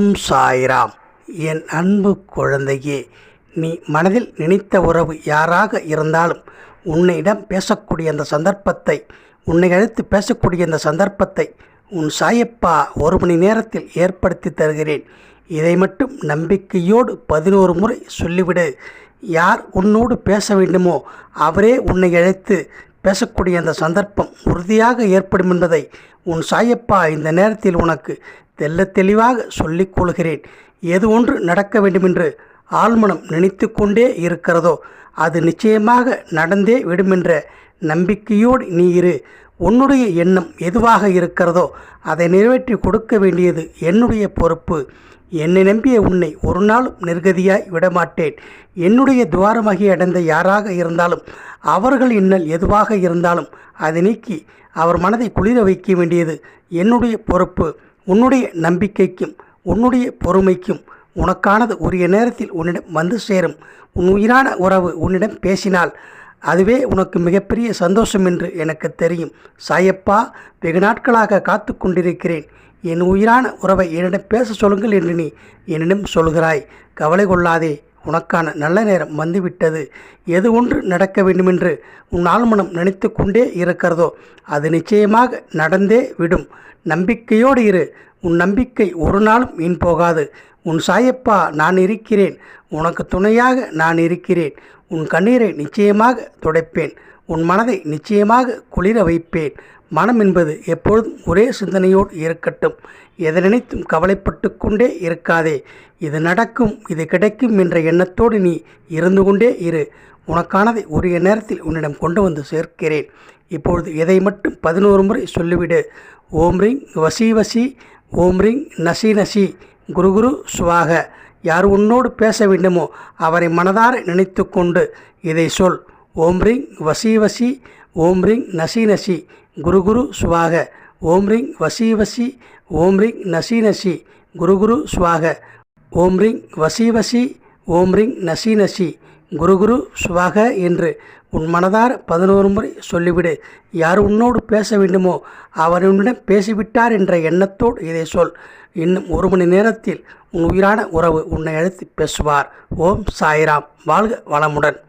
ஓம் சாய்ராம். என் அன்பு குழந்தையே நீ மனதில் நினைத்த உறவு யாராக இருந்தாலும் உன்னிடம் பேசக்கூடிய அந்த சந்தர்ப்பத்தை உன்னை அழைத்து பேசக்கூடிய அந்த சந்தர்ப்பத்தை உன் சாயப்பா ஒரு மணி நேரத்தில் ஏற்படுத்தி தருகிறேன். இதை மட்டும் நம்பிக்கையோடு பதினோரு முறை சொல்லிவிடு. யார் உன்னோடு பேச வேண்டுமோ அவரே உன்னை அழைத்து பேசக்கூடிய அந்த சந்தர்ப்பம் உறுதியாக ஏற்படும் என்பதை உன் சாயப்பா இந்த நேரத்தில் உனக்கு தெல்ல தெளிவாக சொல்லிக் கொள்கிறேன். எது ஒன்று நடக்க வேண்டுமென்று ஆழ்மனம் நினைத்து கொண்டே இருக்கிறதோ அது நிச்சயமாக நடந்தே விடுமென்ற நம்பிக்கையோடு நீ இரு. உன்னுடைய எண்ணம் எதுவாக இருக்கிறதோ அதை நிறைவேற்றி கொடுக்க வேண்டியது என்னுடைய பொறுப்பு. என்னை நம்பிய உன்னை ஒரு நாளும் நிர்கதியாய் விடமாட்டேன். என்னுடைய துவாரமாகி அடைந்த யாராக இருந்தாலும் அவர்கள் இன்னல் எதுவாக இருந்தாலும் அதை நீக்கி அவர் மனதை குளிர வைக்க வேண்டியது என்னுடைய பொறுப்பு. உன்னுடைய நம்பிக்கைக்கும் உன்னுடைய பொறுமைக்கும் உனக்கானது உரிய நேரத்தில் உன்னிடம் வந்து சேரும். உன் உயிரான உறவு உன்னிடம் பேசினால் அதுவே உனக்கு மிகப்பெரிய சந்தோஷம் என்று எனக்கு தெரியும். சாயப்பா வெகு நாட்களாக காத்து கொண்டிருக்கிறேன். என் உயிரான உறவை என்னிடம் பேச சொல்லுங்கள் என்று நீ என்னிடம் சொல்கிறாய். கவலை கொள்ளாதே. உனக்கான நல்ல நேரம் வந்துவிட்டது. எது ஒன்று நடக்க வேண்டுமென்று உன் ஆழ்மனம் நினைத்து கொண்டே இருக்கிறதோ அது நிச்சயமாக நடந்தே விடும். நம்பிக்கையோடு இரு. உன் நம்பிக்கை ஒரு நாளும் வீண் போகாது. உன் சாயப்பா நான் இருக்கிறேன். உனக்கு துணையாக நான் இருக்கிறேன். உன் கண்ணீரை நிச்சயமாக துடைப்பேன். உன் மனதை நிச்சயமாக குளிர வைப்பேன். மனம் என்பது எப்பொழுதும் ஒரே சிந்தனையோடு இருக்கட்டும். எதை நினைத்தும் கவலைப்பட்டு கொண்டே இருக்காதே. இது நடக்கும் இது கிடைக்கும் என்ற எண்ணத்தோடு நீ இருந்து கொண்டே இரு. உனக்கானதை உரிய நேரத்தில் உன்னிடம் கொண்டு வந்து சேர்க்கிறேன். இப்பொழுது இதை மட்டும் பதினோரு முறை சொல்லிவிடு. ஓம் ரிங் வசி வசி ஓம் ரிங் நசி நசி குரு குரு சுவாக. யார் உன்னோடு பேச வேண்டுமோ அவரை மனதார நினைத்து கொண்டு இதை சொல். ஓம் ரிங் வசி வசி ஓம் ரிங் நசி நசி. குரு குரு சுவாக. ஓம் ரிங் வசி வசி. ஓம் ரிங் நசி நசி. குரு குரு சுவாக. ஓம் ரிங் வசி வசி. ஓம் ரிங் நசி நசி. குரு குரு சுவாக என்று உன் மனதார பதினோரு முறை சொல்லிவிடு. யார் உன்னோடு பேச வேண்டுமோ அவர் உன்னிடம் பேசிவிட்டார் என்ற எண்ணத்தோடு இதை சொல். இன்னும் ஒரு மணி நேரத்தில் உன் உயிரான உறவு உன்னை அழைத்து பேசுவார். ஓம் சாய்ராம். வாழ்க வளமுடன்.